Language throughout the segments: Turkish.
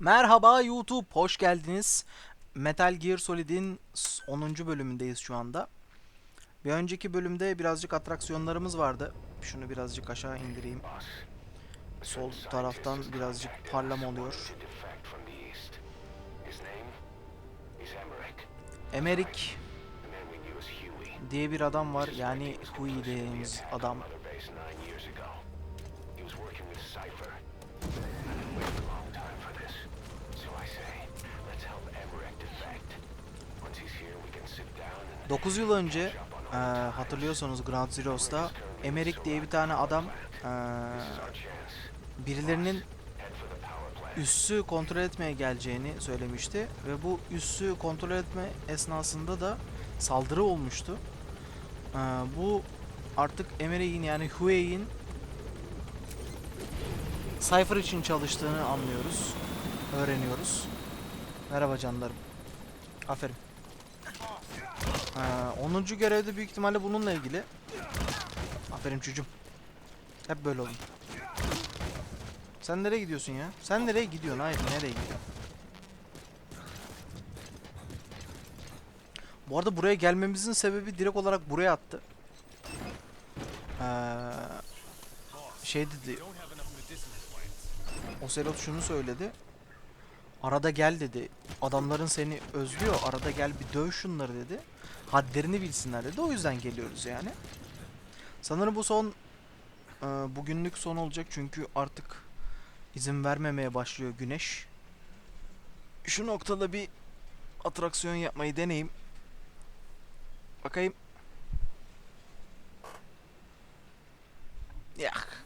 Merhaba YouTube, hoş geldiniz. Metal Gear Solid'in 10. bölümündeyiz şu anda. Bir önceki bölümde birazcık atraksiyonlarımız vardı. Şunu birazcık aşağı indireyim. Sol taraftan birazcık parlama oluyor. Emerick diye bir adam var. Yani Hui dediğimiz adam. Dokuz yıl önce eee, hatırlıyorsanız Ground Zeroes'ta Emerick diye bir tane adam eee, birilerinin üssü kontrol etmeye geleceğini söylemişti ve bu üssü kontrol etme esnasında da saldırı olmuştu. Eee, bu artık Emerick'in yani Huey'in Cypher için çalıştığını anlıyoruz, öğreniyoruz. Merhaba canlarım. Aferin. Ee, 10. görevde büyük ihtimalle bununla ilgili. Aferin çocuğum. Hep böyle olun. Sen nereye gidiyorsun ya? Sen nereye gidiyorsun? Hayır nereye gidiyorsun? Bu arada buraya gelmemizin sebebi direkt olarak buraya attı. Ee, şey dedi. Ocelot şunu söyledi. Arada gel dedi. Adamların seni özlüyor. Arada gel bir döv şunları dedi. Hadlerini bilsinler dedi. O yüzden geliyoruz yani. Sanırım bu son e, bugünlük son olacak çünkü artık izin vermemeye başlıyor güneş. Şu noktada bir atraksiyon yapmayı deneyeyim. Bakayım. Yak.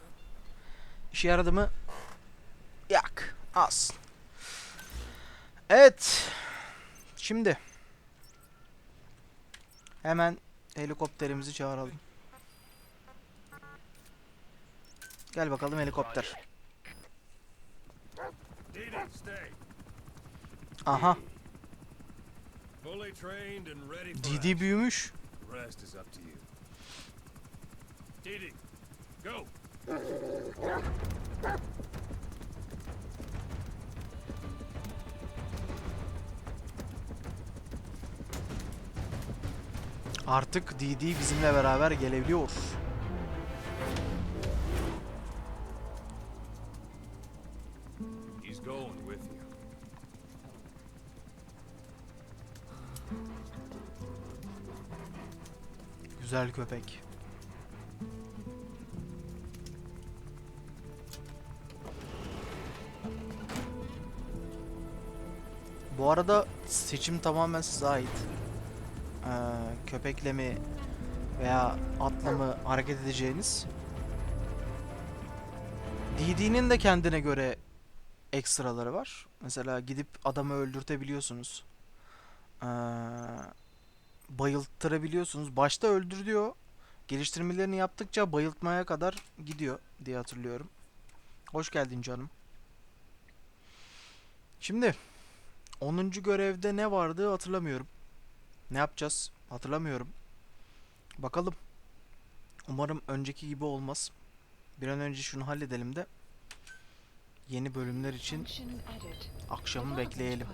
İşe yaradı mı? Yak. Az. Evet. Şimdi hemen helikopterimizi çağıralım. Gel bakalım helikopter. Didi. Aha, DD büyümüş. Didi, go. Artık DD bizimle beraber gelebiliyor. Güzel köpek. Bu arada seçim tamamen size ait. Ee, köpekle mi veya atla mı hareket edeceğiniz. DD'nin de kendine göre ekstraları var. Mesela gidip adamı öldürtebiliyorsunuz. Ee, bayılttırabiliyorsunuz. Başta öldür diyor. Geliştirmelerini yaptıkça bayıltmaya kadar gidiyor diye hatırlıyorum. Hoş geldin canım. Şimdi 10. görevde ne vardı hatırlamıyorum. Ne yapacağız hatırlamıyorum. Bakalım. Umarım önceki gibi olmaz. Bir an önce şunu halledelim de yeni bölümler için akşamı bekleyelim.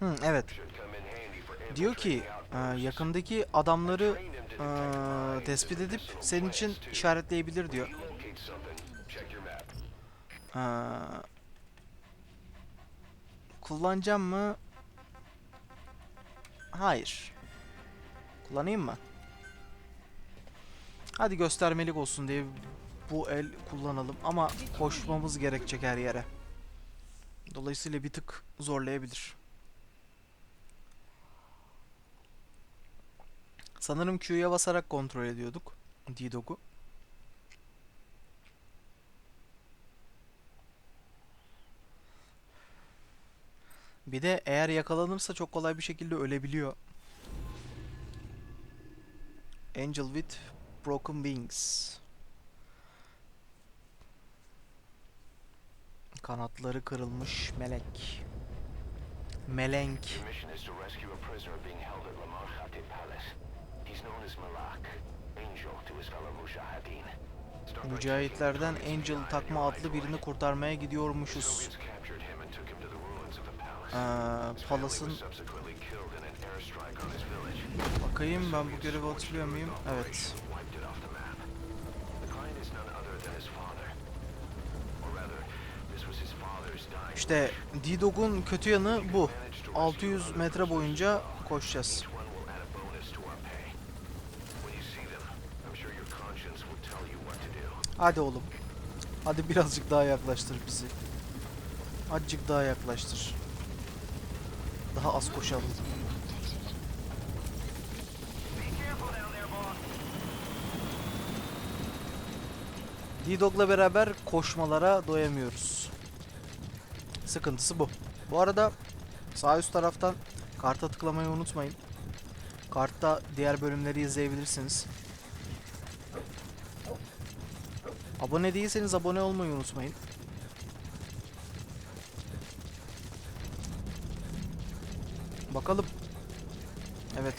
Hı, evet. Diyor ki e, yakındaki adamları e, tespit edip senin için işaretleyebilir diyor. Ee, kullanacağım mı? Hayır. Kullanayım mı? Hadi göstermelik olsun diye bu el kullanalım ama koşmamız gerekecek her yere. Dolayısıyla bir tık zorlayabilir. Sanırım Q'ya basarak kontrol ediyorduk D-Dog'u. Bir de eğer yakalanırsa çok kolay bir şekilde ölebiliyor. Angel with Broken Wings. Kanatları kırılmış melek. Melenk. Mücahitlerden Angel takma adlı birini kurtarmaya gidiyormuşuz. His village. bakayım ben bu görevi hatırlıyor muyum? Evet. İşte D-Dog'un kötü yanı bu. 600 metre boyunca koşacağız. Hadi oğlum. Hadi birazcık daha yaklaştır bizi. Azıcık daha yaklaştır. Daha az koşalım. D-Dog'la beraber koşmalara doyamıyoruz. Sıkıntısı bu. Bu arada sağ üst taraftan karta tıklamayı unutmayın. Kartta diğer bölümleri izleyebilirsiniz. Abone değilseniz abone olmayı unutmayın. Bakalım. Evet buraya sızıp Hate Palace. The target should be somewhere at that outpost. Detected. The map has been updated.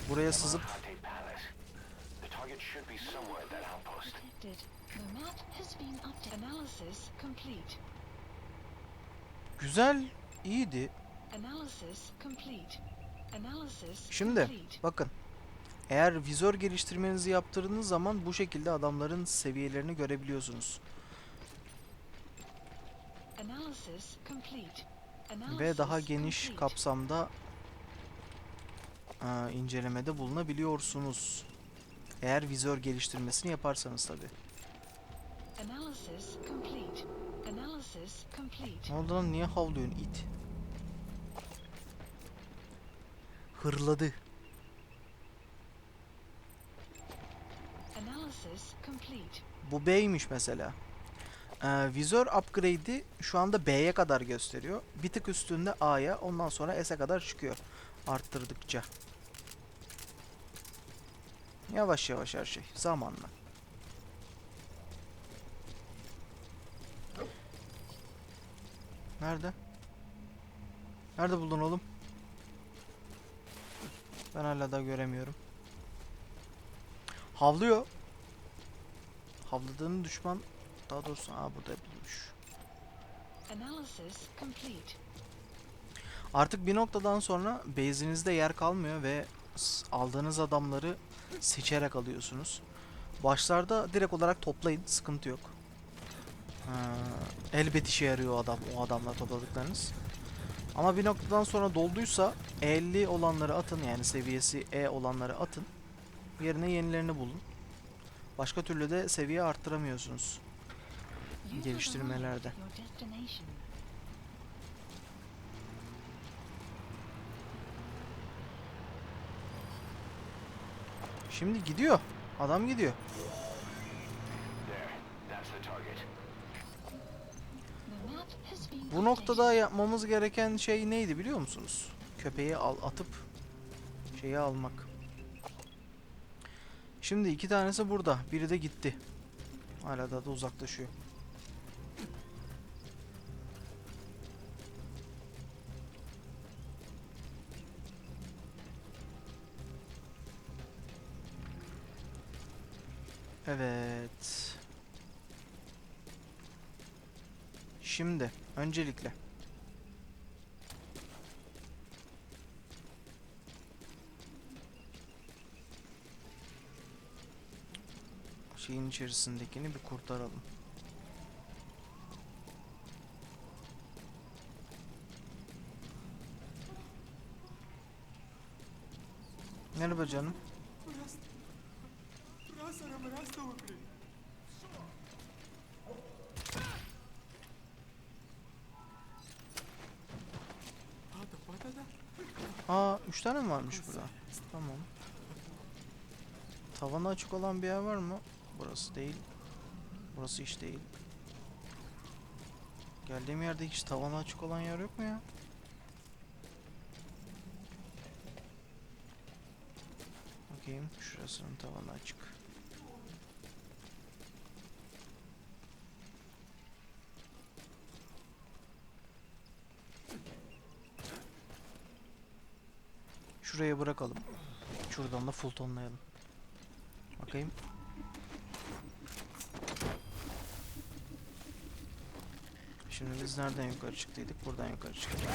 Analysis complete. güzel, iyiydi. Şimdi bakın. Eğer vizör geliştirmenizi yaptırdığınız zaman bu şekilde adamların seviyelerini görebiliyorsunuz. Ve daha geniş kapsamda aa, incelemede bulunabiliyorsunuz. Eğer vizör geliştirmesini yaparsanız tabi. Ne oldu lan niye havlıyorsun it? Hırladı. Bu B'ymiş mesela. Ee, vizör upgrade'i şu anda B'ye kadar gösteriyor. Bir tık üstünde A'ya ondan sonra S'e kadar çıkıyor. Arttırdıkça. Yavaş yavaş her şey. Zamanla. Nerede? Nerede buldun oğlum? Ben hala da göremiyorum. Havlıyor. Havladığını düşman daha doğrusu aa burada bulmuş. Analysis complete. Artık bir noktadan sonra base'inizde yer kalmıyor ve aldığınız adamları seçerek alıyorsunuz. Başlarda direkt olarak toplayın, sıkıntı yok. Ee, elbet işe yarıyor adam, o adamla topladıklarınız. Ama bir noktadan sonra dolduysa 50 olanları atın yani seviyesi E olanları atın. Yerine yenilerini bulun. Başka türlü de seviye arttıramıyorsunuz. Geliştirmelerde. Şimdi gidiyor. Adam gidiyor. Bu noktada yapmamız gereken şey neydi biliyor musunuz? Köpeği al atıp şeyi almak. Şimdi iki tanesi burada. Biri de gitti. Hala da uzaklaşıyor. Evet. Şimdi öncelikle şeyin içerisindekini bir kurtaralım. Merhaba canım. Aa, üç tane varmış burada? Tamam. Tavanı açık olan bir yer var mı? Burası değil. Burası hiç değil. Geldiğim yerde hiç tavanı açık olan yer yok mu ya? Bakayım şurasının tavanı açık. şuraya bırakalım. Şuradan da full tonlayalım. Bakayım. Şimdi biz nereden yukarı çıktıydık? Buradan yukarı çıktık.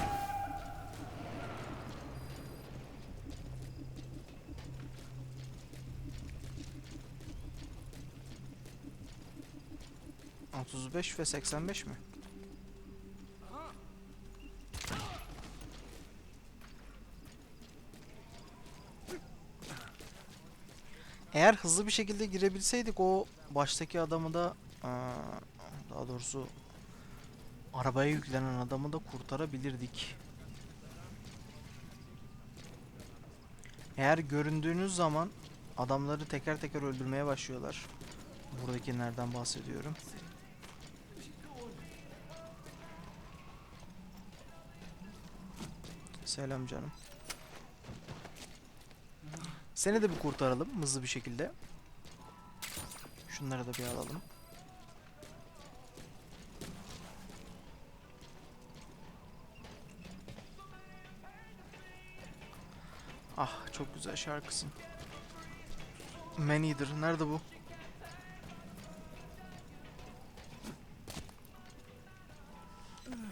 Otuz ve seksen beş mi? Eğer hızlı bir şekilde girebilseydik o baştaki adamı da daha doğrusu arabaya yüklenen adamı da kurtarabilirdik. Eğer göründüğünüz zaman adamları teker teker öldürmeye başlıyorlar. Buradaki nereden bahsediyorum? Selam canım. Seni de bir kurtaralım hızlı bir şekilde. Şunları da bir alalım. Ah çok güzel şarkısın. Man nerede bu?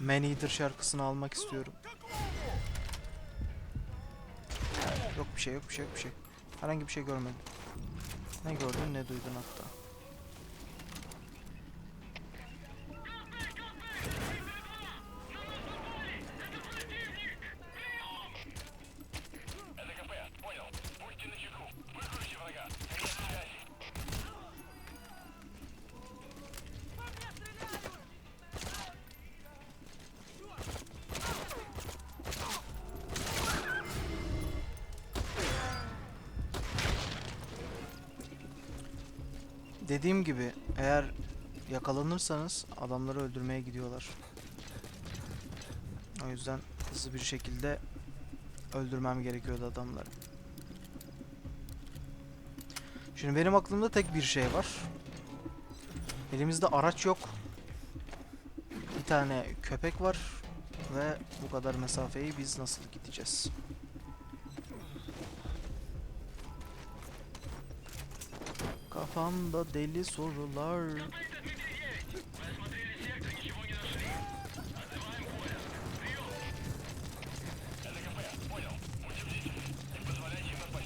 Man şarkısını almak istiyorum. Yok bir şey yok bir şey yok bir şey. Herhangi bir şey görmedim. Ne gördün ne duydun hatta. Dediğim gibi eğer yakalanırsanız adamları öldürmeye gidiyorlar. O yüzden hızlı bir şekilde öldürmem gerekiyordu adamları. Şimdi benim aklımda tek bir şey var. Elimizde araç yok. Bir tane köpek var ve bu kadar mesafeyi biz nasıl gideceğiz? Kafamda deli sorular.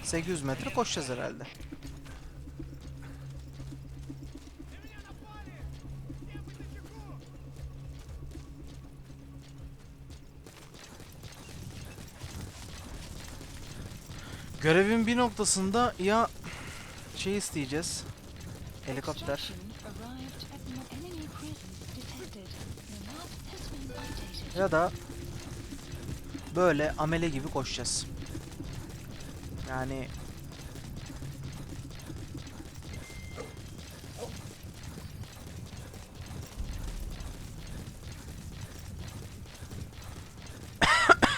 ...800 metre koşacağız herhalde. Görevin bir noktasında ya şey isteyeceğiz. Helikopter. Ya da böyle amele gibi koşacağız. Yani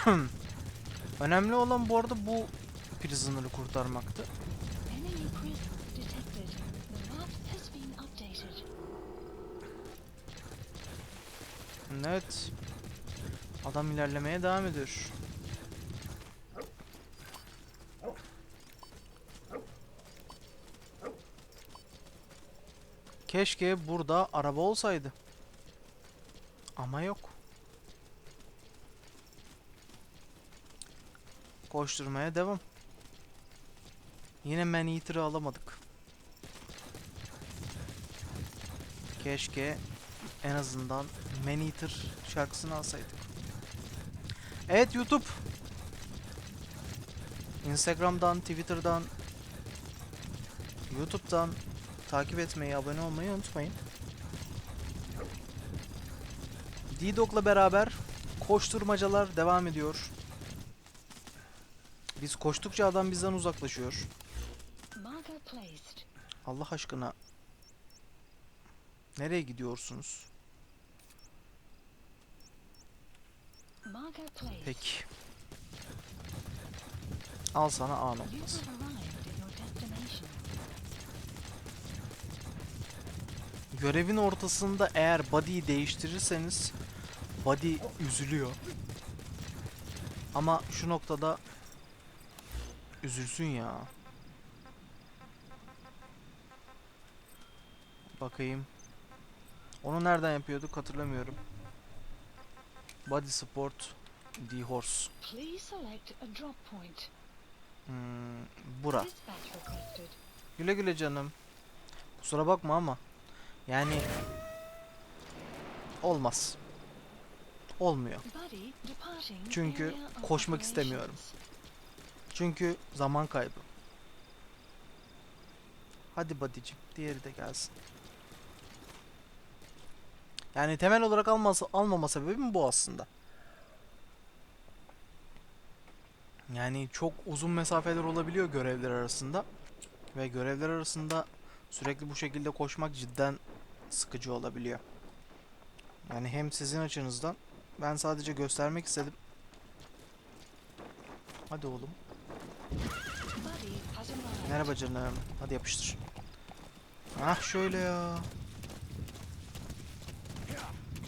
Önemli olan bu arada bu prisoner'ı kurtarmaktı. Enemy presence detected. The map has been updated. Evet. Adam ilerlemeye devam ediyor. Keşke burada araba olsaydı. Ama yok. Koşturmaya devam. Yine Man alamadık. Keşke en azından Man Eater şarkısını alsaydık. Evet YouTube. Instagram'dan, Twitter'dan, YouTube'dan takip etmeyi, abone olmayı unutmayın. D-Dog'la beraber koşturmacalar devam ediyor. Biz koştukça adam bizden uzaklaşıyor. Allah aşkına. Nereye gidiyorsunuz? Peki. Al sana A noktası. Görevin ortasında eğer body'yi değiştirirseniz body üzülüyor. Ama şu noktada üzülsün ya. Bakayım. Onu nereden yapıyorduk hatırlamıyorum. Body support the horse. Please select a drop point. Hmm, bura. Güle güle canım. Kusura bakma ama yani olmaz. Olmuyor. Çünkü koşmak istemiyorum. Çünkü zaman kaybı. Hadi badicim, diğeri de gelsin. Yani temel olarak alması, almama sebebim bu aslında. Yani çok uzun mesafeler olabiliyor görevler arasında. Ve görevler arasında sürekli bu şekilde koşmak cidden sıkıcı olabiliyor. Yani hem sizin açınızdan ben sadece göstermek istedim. Hadi oğlum. Merhaba canım. Hadi yapıştır. Ah şöyle ya.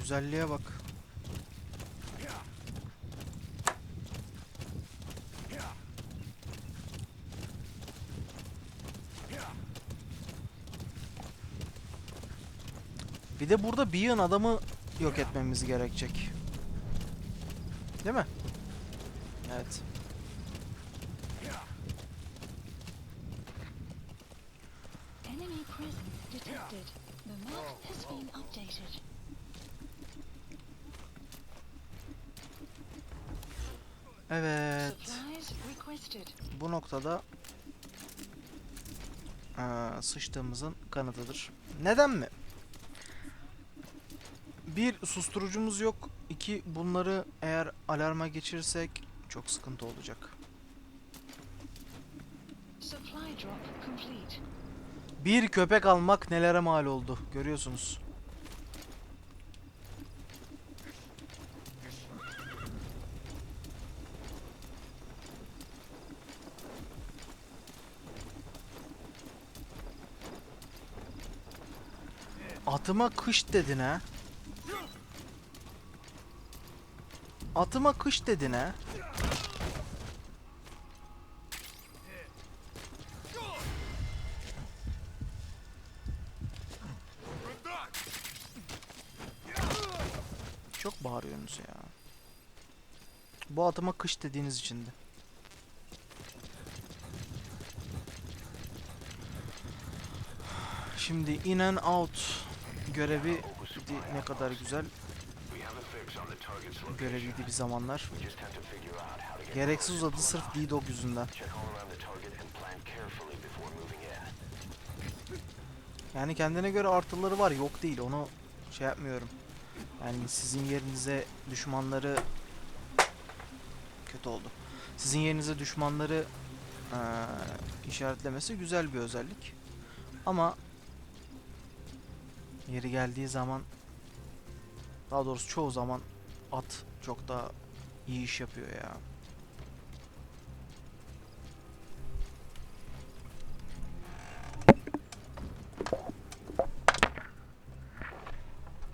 Güzelliğe bak. Bir de burada bir yığın adamı yok etmemiz gerekecek. Değil mi? Evet. Enemy presence detected. The map has been updated. Evet. Supplies requested. Bu noktada eee, sıçtığımızın kanıtıdır. Neden mi? Bir susturucumuz yok. İki bunları eğer alarma geçirirsek çok sıkıntı olacak. Bir köpek almak nelere mal oldu görüyorsunuz. Atıma kış dedin ha. Atıma kış dedin ha. Çok bağırıyorsunuz ya. Bu atıma kış dediğiniz içindi. Şimdi in and out görevi ne kadar güzel göreviydi bir zamanlar. Gereksiz uzadı sırf D-Dog yüzünden. Yani kendine göre artıları var yok değil onu şey yapmıyorum. Yani sizin yerinize düşmanları kötü oldu. Sizin yerinize düşmanları eee, işaretlemesi güzel bir özellik. Ama yeri geldiği zaman daha doğrusu çoğu zaman at çok daha iyi iş yapıyor ya.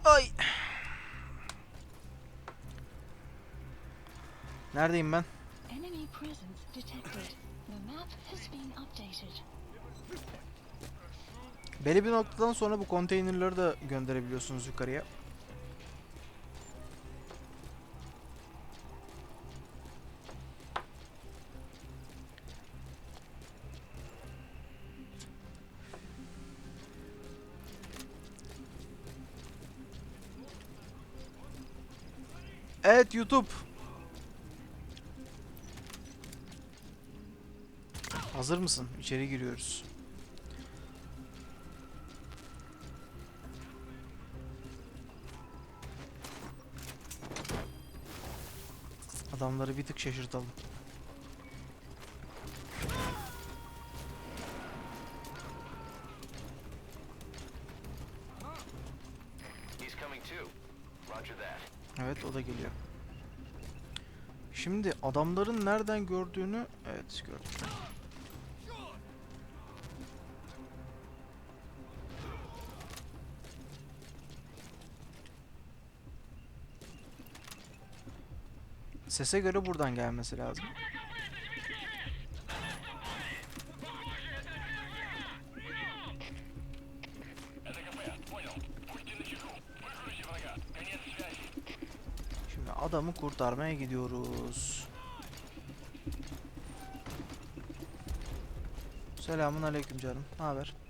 Ay. Neredeyim ben? Enemy presence detected. The map has been updated. Belli bir noktadan sonra bu konteynerları da gönderebiliyorsunuz yukarıya. Evet YouTube. Hazır mısın? İçeri giriyoruz. Adamları bir tık şaşırtalım. Evet o da geliyor. Şimdi adamların nereden gördüğünü evet gördüm. Sese göre buradan gelmesi lazım. Şimdi adamı kurtarmaya gidiyoruz. Selamun aleyküm canım. Ne haber?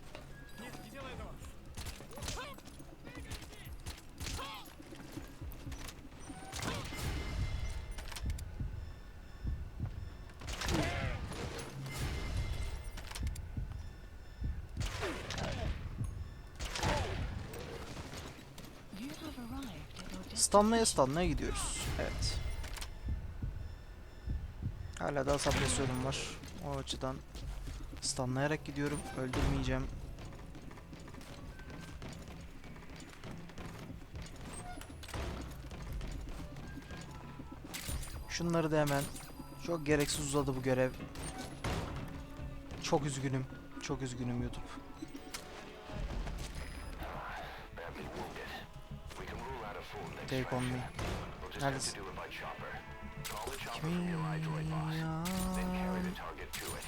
Stanlaya stanlaya gidiyoruz. Evet. Hala daha sapresyonum var. O açıdan stanlayarak gidiyorum. Öldürmeyeceğim. Şunları da hemen. Çok gereksiz uzadı bu görev. Çok üzgünüm. Çok üzgünüm YouTube. Then carry the target to it.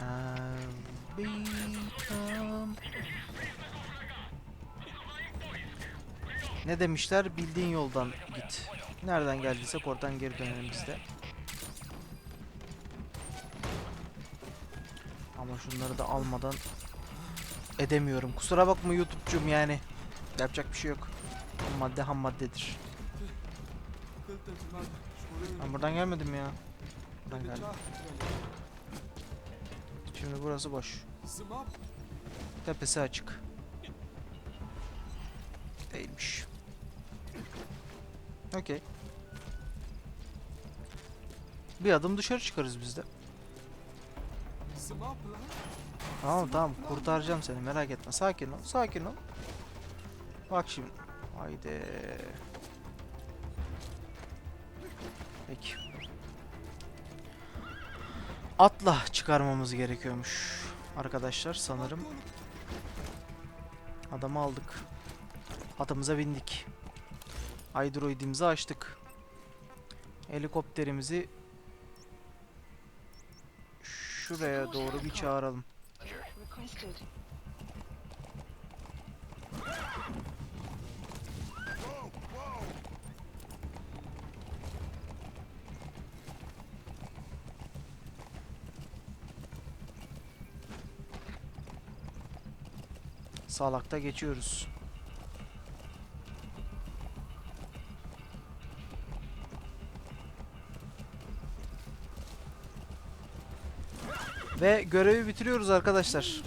I'll become- Ne demişler? Bildiğin yoldan git. Nereden geldiysek oradan geri dönelim biz de. Ama şunları da almadan edemiyorum. Kusura bakma YouTube'cum yani. Yapacak bir şey yok. Madde ham maddedir. Ben buradan gelmedim ya. Buradan geldim. Şimdi burası boş. Tepesi açık. Değilmiş. Okey. Bir adım dışarı çıkarız biz de. Tamam tamam kurtaracağım seni merak etme. Sakin ol sakin ol. Bak şimdi. Haydi. Peki. Atla çıkarmamız gerekiyormuş. Arkadaşlar sanırım adamı aldık. Atımıza bindik. Hydroidimizi açtık. Helikopterimizi şuraya doğru bir çağıralım. Salakta geçiyoruz. Ve görevi bitiriyoruz arkadaşlar.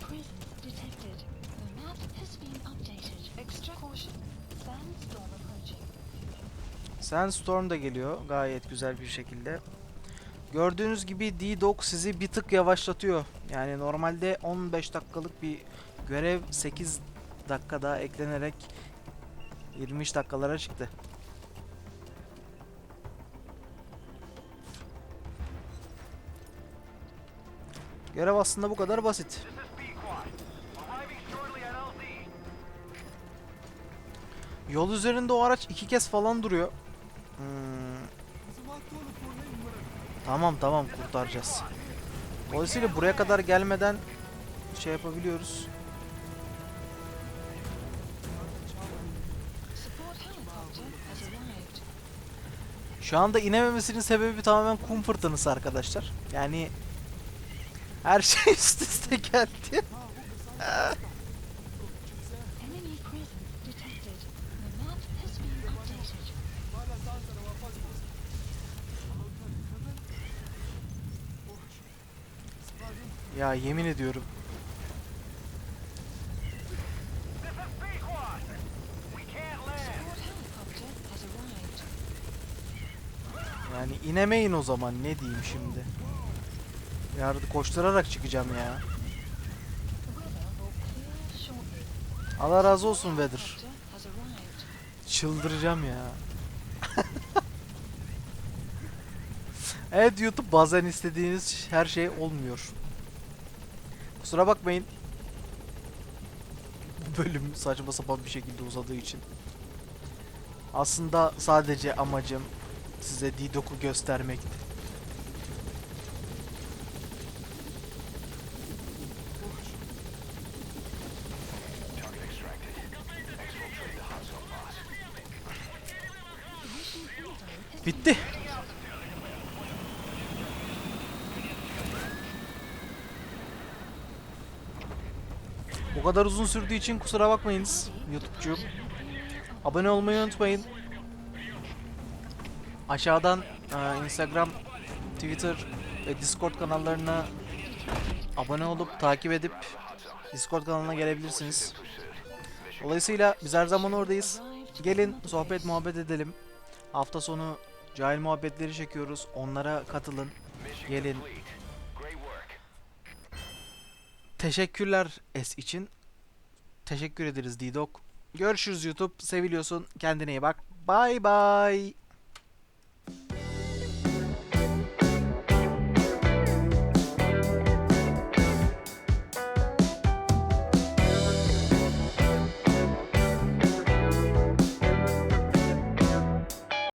Sandstorm da geliyor gayet güzel bir şekilde. Gördüğünüz gibi D-Dog sizi bir tık yavaşlatıyor. Yani normalde 15 dakikalık bir görev 8 dakika daha eklenerek 23 dakikalara çıktı. Görev aslında bu kadar basit. Yol üzerinde o araç iki kez falan duruyor. Hmm, Tamam tamam kurtaracağız. Dolayısıyla buraya kadar gelmeden şey yapabiliyoruz. Şu anda inememesinin sebebi tamamen kum fırtınası arkadaşlar. Yani her şey üst üste geldi. Ya yemin ediyorum. İnemeyin o zaman ne diyeyim şimdi. Yardı koşturarak çıkacağım ya. Allah razı olsun Weather. Çıldıracağım ya. evet YouTube bazen istediğiniz her şey olmuyor. Kusura bakmayın. Bölüm saçma sapan bir şekilde uzadığı için. Aslında sadece amacım size D-Doc'u göstermekti. Bitti. Bu kadar uzun sürdüğü için kusura bakmayınız YouTube'cum. Abone olmayı unutmayın. Aşağıdan e, Instagram, Twitter ve Discord kanallarına abone olup takip edip Discord kanalına gelebilirsiniz. Dolayısıyla biz her zaman oradayız. Gelin sohbet muhabbet edelim. Hafta sonu cahil muhabbetleri çekiyoruz. Onlara katılın. Gelin. Teşekkürler S için. Teşekkür ederiz D-Dog. Görüşürüz YouTube. Seviliyorsun. Kendine iyi bak. Bye bye.